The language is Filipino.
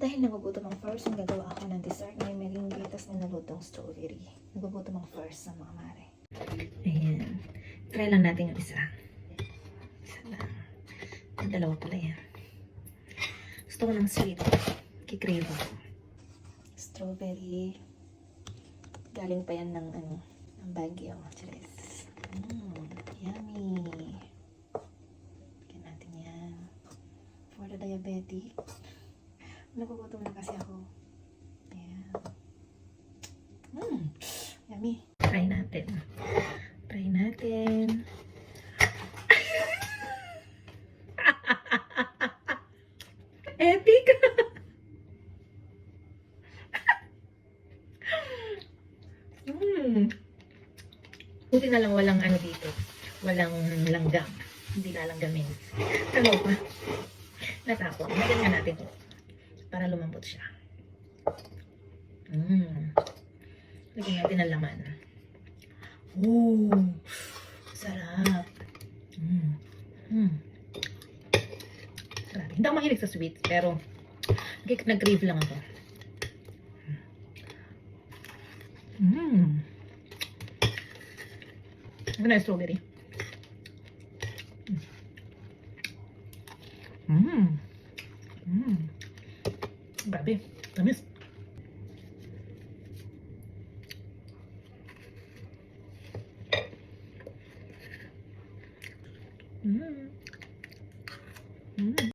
Dahil nagugutom ang first, gagawa ako ng dessert. May merengue, tapos ninalutong strawberry. Nagugutom ang first sa mga mare. Ayan. Try lang natin yung isa. Isa lang. Ang dalawa pala yan. Gusto ko ng sweet. Kikrave. Strawberry. Galing pa yan ng ano, ng Baguio. Cheers. Mmm, yummy. Bigyan natin yan. For the diabetic. Nagugutom na kasi ako. Ayan. Mmm, yummy. Try natin. Try natin. Epic! Mmm. Buti na lang walang ano dito. Walang langgam. Hindi lalanggamin. Ano pa? Natapon. Lagyan nga natin to. Para lumambot siya. Mmm. Lagyan natin ng laman. Oh, sarap. Mm. Mm. Sarap. Hindi ako mahilig sa sweets, pero nag- nag-crave lang ako. Mmm. Ano na strawberry? Mmm grabe. Tamis. Mm. Mm.